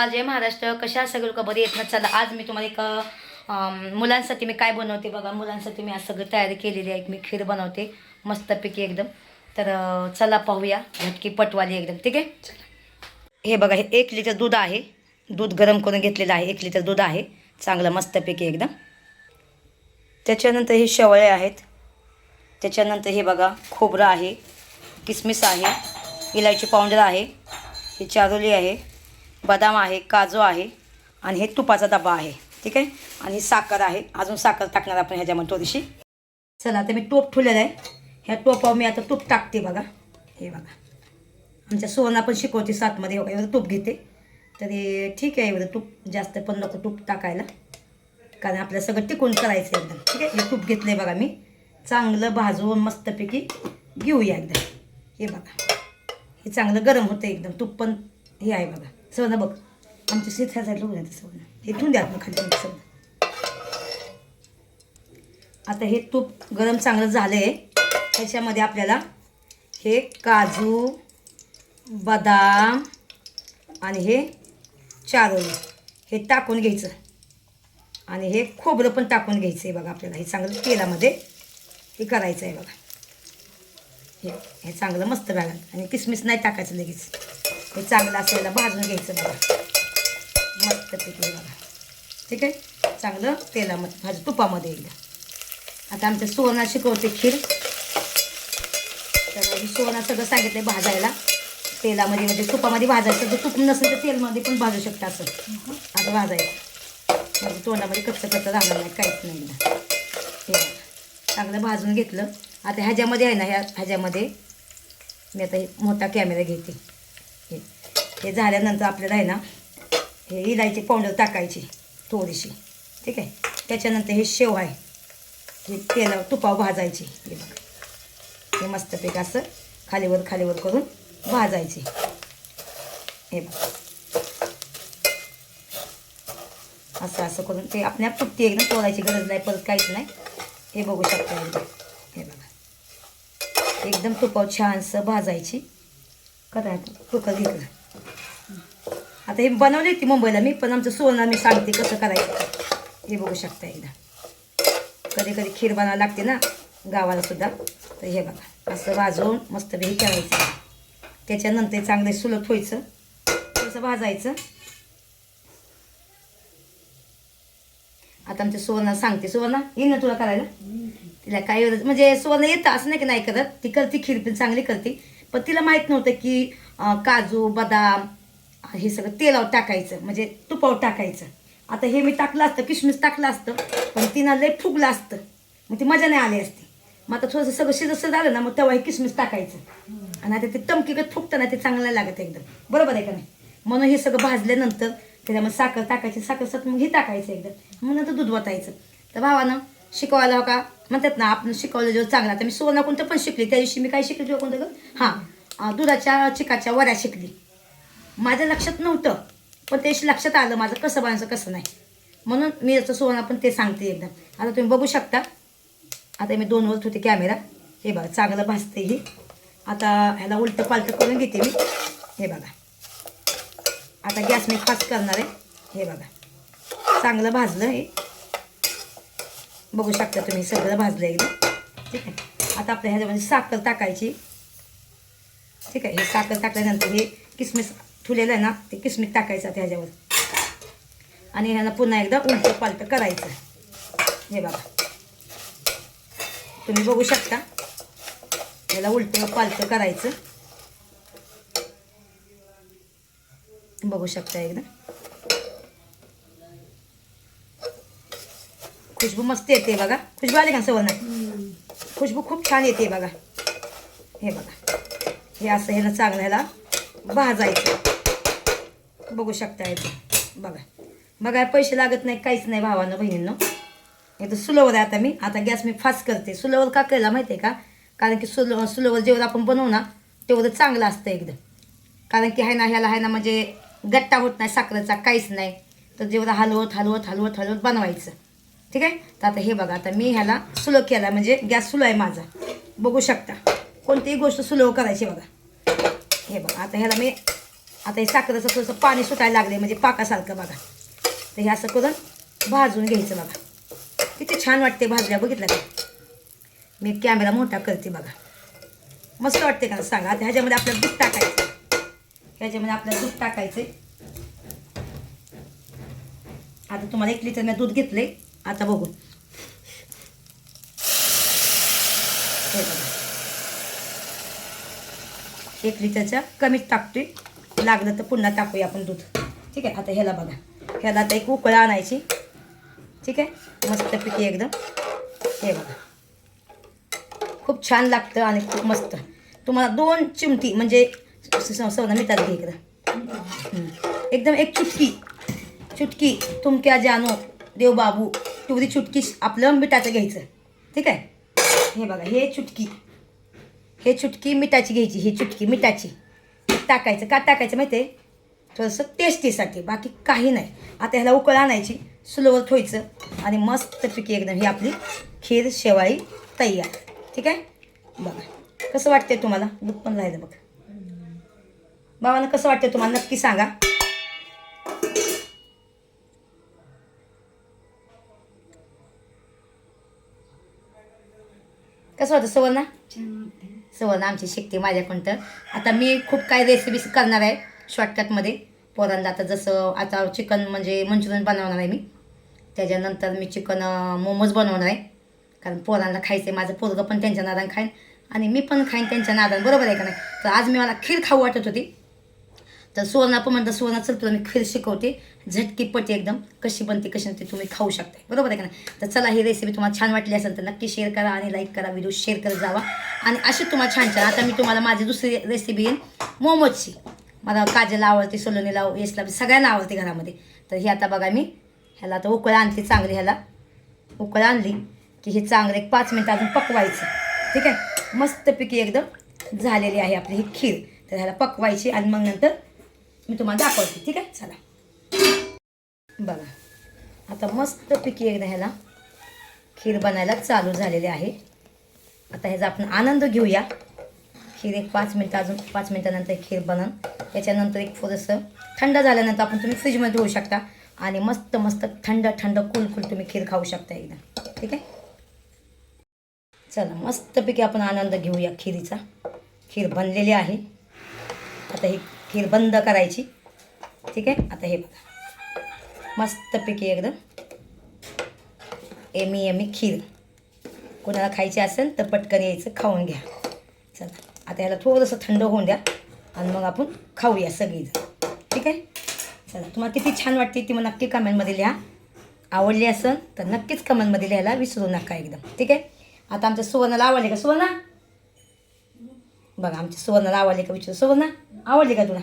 नमस्कार जय महाराष्ट्र कशा सगळं? लोक बरी येत ना चला आज मी तुम्हाला एक मुलांसाठी मी काय बनवते बघा? मुलांसाठी मी आज सगळं तयारी केलेली आहे. मी खीर बनवते मस्तपैकी एकदम. तर चला पाहूया. झटकी पटवाली एकदम ठीक आहे? हे बघा हे एक लिटर दूध आहे. दूध गरम करून घेतलेलं आहे. एक लिटर दूध आहे. चांगलं मस्तपैकी एकदम. त्याच्यानंतर हे शेवळे आहेत. त्याच्यानंतर हे बघा खोबरं आहे. किसमिस आहे. इलायची पावडर आहे. ही चारोली आहे. बदाम आहे काजू आहे आणि हे तुपाचा डबा आहे ठीक आहे? आणि ही साखर आहे. अजून साखर टाकणार आपण ह्याच्यामध्ये थोडीशी. चला आता मी टोप ठेवलेलं आहे. ह्या टोपावर मी आता तूप टाकते बघा. हे बघा. आमच्या सुवर्णा पण शिकवते सातमध्ये. बघा एवढं तूप घेते. तरी ठीक आहे एवढं तूप. जास्त पण नको तूप टाकायला. कारण आपल्याला सगळं टिकून करायचं एकदम. ठीक आहे? हे तूप घेतलं आहे बघा मी. चांगलं भाजून मस्तपैकी घेऊया एकदम. हे बघा. हे चांगलं गरम होतं एकदम. तूप पण हे आहे बघा. सवना बघ. आमच्या शेत ह्या लोक येतं सवना हे ठेवून द्या मग खाली सवना आता हे तूप गरम चांगलं झालं आहे त्याच्यामध्ये आपल्याला हे काजू बदाम आणि हे चारोळ हे टाकून घ्यायचं. आणि हे खोबरं पण टाकून घ्यायचं आहे बघा आपल्याला. हे चांगलं तेलामध्ये हे करायचं आहे बघा. हे हे चांगलं मस्त बघा आणि किसमिस नाही टाकायचं लगेच. हे चांगलं असायला भाजून घ्यायचं बघा. मस्त हे बघा. ठीक आहे? चांगलं तेलामध्ये भाज तुपामध्ये एकदा. आता आमच्या सोना शिकवते खीर. तर सोना सगळं सांगितलं भाजायला. तेलामध्ये म्हणजे तुपामध्ये भाजायचं. जर तूप नसेल तर तेलमध्ये पण भाजू शकतं असं. आता भाजायचं. म्हणजे तोंडामध्ये कच्चं कच्चं राहणार नाही काहीच नाही एकदा चांगलं भाजून घेतलं. आता ह्याच्यामध्ये आहे ना ह्या ह्याच्यामध्ये मी आता मोठा कॅमेरा घेते. हे झाल्यानंतर आपल्याला आहे ना हे इलायची पावडर टाकायची थोडीशी. ठीक आहे? त्याच्यानंतर हे शेव आहे. हे तेला तुपाव भाजायची. हे बघा. हे मस्तपैकी असं खालीवर खालीवर करून भाजायची. हे बघा. असं असं करून ते आपल्या फुटती एकदम तोडायची गरज नाही परत काहीच नाही. हे बघू शकता एकदम हे बघा. एकदम तुपाव छानसं भाजायची. करायचं कुकर घेतलं आता हे बनवली ती मुंबईला मी पण आमचं सोनं मी सांगते कसं करायचं. हे बघू शकता एकदा. कधी कधी खीर बनावं लागते ना गावाला सुद्धा. तर हे बघा असं भाजवून हे करायचं. त्याच्यानंतर चांगलं सुलत व्हायचं. थोडंसं भाजायचं. आता आमच्या सुवर्णा सांगते. सुवर्णा येईन ना तुला करायला. तिला काय म्हणजे सुवर्ण येतं असं नाही की नाही करत. ती करते खीर पण चांगली करते. पण तिला माहीत नव्हतं की काजू बदाम हे सगळं तेलावर टाकायचं म्हणजे तुपावर टाकायचं. आता हे मी टाकलं असतं किशमिश टाकलं असतं पण तिनं लय फुगलं असतं. मग ती मजा नाही आली असती. मग आता थोडंसं सगळं शिजसं झालं ना मग तेव्हा हे किशमिश टाकायचं. आणि आता ते टमकीगत फुगतं ना ते चांगलं नाही लागत एकदम. बरोबर आहे का नाही? म्हणून हे सगळं भाजल्यानंतर त्याच्यामध्ये साखर टाकायची साखर सत मग हे टाकायचं एकदम. मग नंतर दूध वतायचं. तर भावानं शिकवायला हो का? म्हणतात ना आपण शिकवलं जेव्हा चांगलं आता मी सुवर्ण कोणतं पण शिकली त्या दिवशी मी काय शिकली जेव्हा कोणतं हां दुधाच्या चिकाच्या वऱ्या शिकली. माझ्या लक्षात नव्हतं पण ते लक्षात आलं माझं कसं बनायचं कसं नाही. म्हणून मी याचं सुवर्ण पण ते सांगते एकदम आता तुम्ही बघू शकता. आता मी दोन वरत होते कॅमेरा हे बघा चांगलं भाजते ही. आता ह्याला उलटं पालटं करून घेते मी. हे बघा. आता गॅस मी फास्ट करणार आहे. हे बघा. चांगलं भाजलं हे. बघू शकता तुम्ही सगळं भाजलं एकदम ठीक आहे. आता आपल्या ह्याच्यामध्ये साखर टाकायची. ठीक आहे हे साखर टाकल्यानंतर हे किसमिस ठुलेलं आहे ना ते किसमिस टाकायचं आता ह्याच्यावर. आणि ह्याला पुन्हा एकदा उलटं पालटं करायचं. हे बघा. तुम्ही बघू शकता. ह्याला उलटं पालटं करायचं. बघू शकता एकदा. खुशबू मस्त येते बघा. खुशबू आली का सवर्ण? खुशबू खूप छान येते बघा. हे बघा. हे असं ह्याला चांगलं ह्याला भाजायचं. बघू शकता याचं. बघा. बघा पैसे लागत नाही काहीच नाही भावानं बहिणींनो. हे तर सुलवर आहे आता मी. आता गॅस मी फास्ट करते. सुलवर का केला माहिती आहे का? कारण की सुल सुलवर जेवढं आपण बनवू ना तेवढं चांगलं असतं एकदम. कारण की आहे ना ह्याला आहे ना म्हणजे गट्टा होत नाही साखरेचा काहीच नाही. तर जेवढं हलवत हलवत हलवत हलवत बनवायचं. ठीक आहे? तर आता हे बघा आता मी ह्याला सुलो केला. म्हणजे गॅस सुलो आहे माझा. बघू शकता. कोणतीही गोष्ट सुलो करायची बघा. हे बघा आता ह्याला मी आता हे साखरेचं थोडंसं पाणी सुटायला लागले म्हणजे पाकासारखं बघा. तर हे असं करून भाजून घ्यायचं बघा. किती छान वाटते भाजल्या बघितलं का? मी कॅमेरा मोठा करते बघा. मस्त वाटते का? सांगा. आता ह्याच्यामध्ये आपल्याला दूध टाकायचं. ह्याच्यामध्ये आपल्याला दूध टाकायचं आता तुम्हाला एक लिटर मी दूध घेतले आता बघू. एक लिटरच्या कमीच टाकतोय. लागलं तर पुन्हा टाकूया आपण दूध. ठीक आहे? आता ह्याला बघा. ह्याला आता एक उकळा आणायची. ठीक आहे? मस्तपैकी एकदम. हे बघा. खूप छान लागतं आणि खूप मस्त. तुम्हाला दोन चिमटी म्हणजे सवना मिठात घे इकडं. एकदम एक चुटकी. चुटकी तुमक्या जानो देव बाबू तेवढी चुटकी आपलं मिठाचं घ्यायचं. ठीक आहे? हे बघा हे चुटकी. हे चुटकी मिठाची घ्यायची ही चुटकी मिठाची. टाकायचं. का टाकायचं माहिती आहे थोडंसं टेस्टीसाठी बाकी काही नाही. आता ह्याला उकळ आणायची. स्लोवर ठोयचं आणि मस्तपैकी एकदम ही आपली खीर शेवाळी तयार. ठीक आहे? बघा. कसं वाटतंय तुम्हाला? दूध पण राहिलं बघा. बाबांना कसं वाटतंय तुम्हाला? नक्की सांगा. कसं वाटतं सवर्ण? सवर्ण आमची शिकते माझ्याकडून तर. आता मी खूप काही रेसिपीज करणार आहे शॉर्टकटमध्ये पोरांना आता जसं आता चिकन म्हणजे मंचुरियन बनवणार आहे मी. त्याच्यानंतर मी चिकन मोमोज बनवणार आहे. कारण पोरांना खायचं आहे माझं पोरगं पण त्यांच्या नादान खाईन. आणि मी पण खाईन त्यांच्या नादान. बरोबर आहे का नाही? तर आज मी मला खीर खाऊ वाटत होती. तर सुवर्ण पण म्हणता सुवर्ण चल तुला मी खीर शिकवते. झटकीपट एकदम. कशी बनते कशी नसते तुम्ही खाऊ शकता बरोबर आहे का नाही? तर चला ही रेसिपी तुम्हाला छान वाटली असेल तर नक्की शेअर करा आणि लाईक करा व्हिडिओ शेअर करत जावा. आणि अशी तुम्हाला छान छान आता मी तुम्हाला माझी दुसरी रेसिपी येईल. मोमोजची. मला काजल आवडते सोलोनीला येसला सगळ्यांना आवडते घरामध्ये. तर ही आता बघा मी ह्याला आता उकळ आणली चांगली ह्याला. उकळ आणली की हे चांगलं एक पाच मिनटं अजून पकवायचं. ठीक आहे? मस्तपैकी एकदम झालेली आहे आपली ही खीर. तर ह्याला पकवायची आणि मग नंतर मी तुम्हाला दाखवते ठीक आहे? चला. बघा. आता मस्त पिकी एकदा ह्याला खीर बनायला चालू झालेली आहे. आता ह्याचा आपण आनंद घेऊया. खीर एक पाच मिनटं अजून पाच मिनटानंतर खीर बनन. त्याच्यानंतर एक थोडंसं थंड झाल्यानंतर आपण तुम्ही फ्रीजमध्ये ठेवू शकता. आणि मस्त मस्त थंड थंड कुल कुल तुम्ही खीर खाऊ शकता एकदा. ठीक आहे? चला मस्तपैकी आपण आनंद घेऊया खिरीचा. खीर बनलेली आहे. आता ही खीर बंद करायची. ठीक आहे? आता हे बघा. मस्तपैकी एकदम एमी एमी खीर. कोणाला खायची असेल तर पटकन यायचं खाऊन घ्या. चला आता याला थोडंसं थंड होऊन द्या आणि मग आपण खाऊया सगळीजण. ठीक आहे? चला तुम्हाला किती छान वाटते ती मग नक्की कमेंटमध्ये लिहा. आवडली असेल तर नक्कीच कमेंटमध्ये लिहायला विसरू नका एकदम. ठीक आहे? आता आमच्या सुवर्णाला आवडले का? सुवर्णा? बघा आमच्या सुवर्णाला आवडले का विचारू? सुवर्णा आवडली का तुला?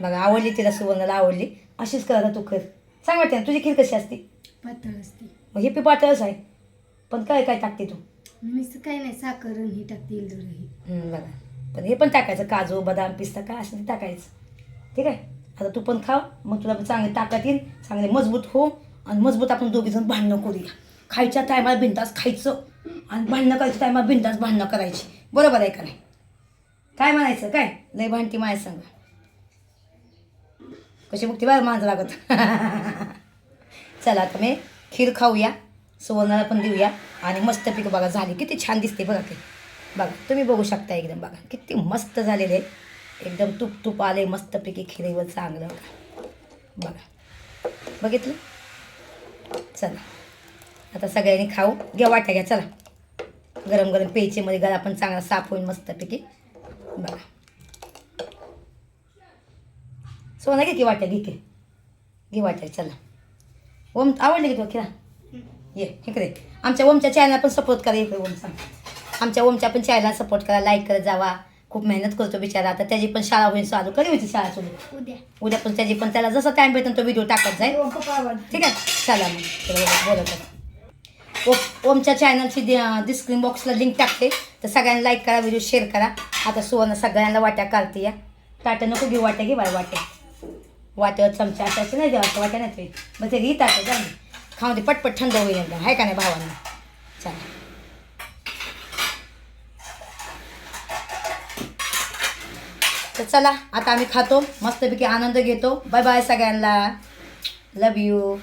बघा आवडली तिला सुवर्णाला आवडली अशीच कर आता तू खीर. सांग वाटते ना तुझी खीर कशी असते? पातळ असते. मग हे पी पातळच आहे. पण काय काय टाकते तू? नुसतं काही नाही साखर आणि हे टाकते हम्म, बघा. पण हे पण टाकायचं काजू बदाम पिस्ता काय असं ते टाकायचं. ठीक आहे? आता तू पण खाव मग तुला पण चांगली ताकद येईल चांगले मजबूत हो आणि मजबूत आपण दोघीजण भांडणं करूया. खायच्या टायमाला बिंदास खायचं आणि भांडणं करायच्या टायमाला बिंदास भांडणं करायची. बरोबर आहे का नाही? काय म्हणायचं काय? लय भांडती माय सांग. कशी मुक्ती बरं माझं लागत. चला आता मी खीर खाऊया सुवर्णाला पण देऊया. आणि मस्त पीक बघा झाली. किती छान दिसते बघा ते. बघा तुम्ही बघू शकता एकदम बघा. किती मस्त झालेले आहे. एकदम तूप तूप आले मस्तपैकी खिरीवर चांगलं बघा. बघा. बघितलं? चला. आता सगळ्यांनी खाऊ. घ्या वाट्या घ्या चला. गरम गरम पेचेमध्ये गळा पण चांगला साफ होईल मस्तपैकी. बघा. सोना घे की वाट्या घे की. घे वाट्या चला. ओम आवडली की तुला खिरा? ये इकडे. आमच्या ओमच्या चॅनल पण सपोर्ट करा इकडे ओमचा आमच्या ओमच्या पण चॅनलला सपोर्ट करा लाईक करत जावा. खूप मेहनत करतो बिचारा. आता त्याची पण शाळा होईल चालू कधी होती शाळा सुरू? उद्या. उद्या पण त्याची पण. त्याला जसा टाइम भेटेल तो व्हिडिओ टाकत जाईल. हो, ठीक आहे? चला मग. बोलत आहे. ओमच्या चॅनलची डिस्क्रिप्शन बॉक्सला लिंक टाकते. तर सगळ्यांना लाईक करा व्हिडिओ शेअर करा. आता सुवर्ण सगळ्यांना वाट्या काढते या. ताट्या नको घेऊ वाट्या घे बाय वाट्या. वाट्यावर चमचा असायचे नाही देवाच्या वाट्या नाही ते मग ते घे ताटं जा खाऊन खाऊ दे पटपट थंड होईल एकदम आहे का नाही भावांना चला. तर चला आता आम्ही खातो. मस्तपैकी आनंद घेतो. बाय बाय सगळ्यांना. Love you